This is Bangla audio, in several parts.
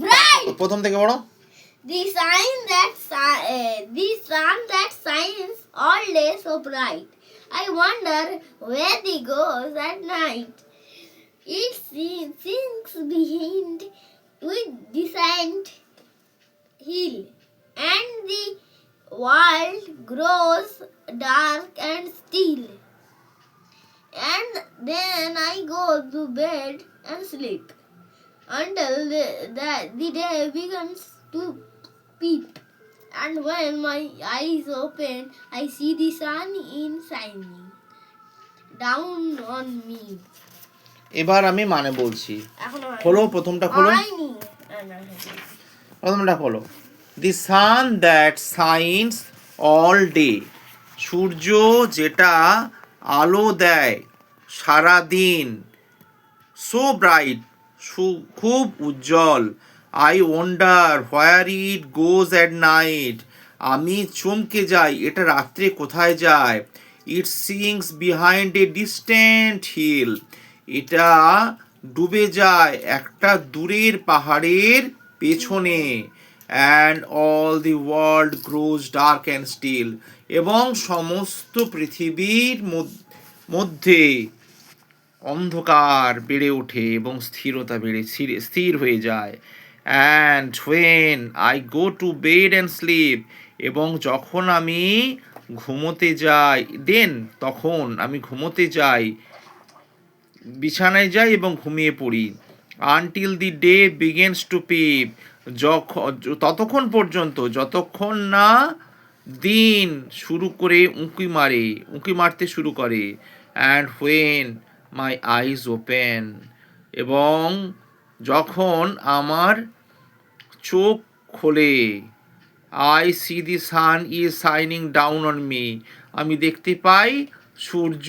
bright. প্রথম থেকে বড় The sign that si- uh, the sun that shines all day so bright. I wonder where the goes at night. It se- sinks behind with descent hill, and the world grows dark and still. And then I go to bed and sleep Until the, the, the day begins to peep. And when my eyes open, I see the sun in shining down on me. এবার আমি মানে বলছি খোলো প্রথমটা খোলো। প্রথমটা খোলো the sun that shines all day সূর্য যেটা আলো দেয় সারা দিন সো ব্রাইট খুব উজ্জ্বল। I wonder where it goes at night আমি চমকে যাই, এটা রাত্রে কোথায় যায়? It sinks behind a distant hill এটা ডুবে যায় একটা দূরের পাহাড়ের পেছনে। And all the world grows dark and still এবং সমস্ত পৃথিবীর মধ্যে। অন্ধকার বেড়ে ওঠে এবং স্থিরতা বেড়ে স্থির- হয়ে যায়। And when I go to bed and sleep এবং যখন আমি ঘুমোতে যাই দেন তখন আমি ঘুমোতে যাই, বিছানায় যাই এবং ঘুমিয়ে পড়ি। Until the day begins to peep যখন ততক্ষণ পর্যন্ত, যতক্ষণ না দিন শুরু করে উঁকি মারে, উঁকি মারতে শুরু করে। And when my eyes open এবং যখন আমার চোখ খোলে I see the sun is shining down on me আমি দেখতে পাই সূর্য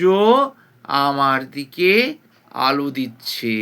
আমার দিকে আলো দিচ্ছে।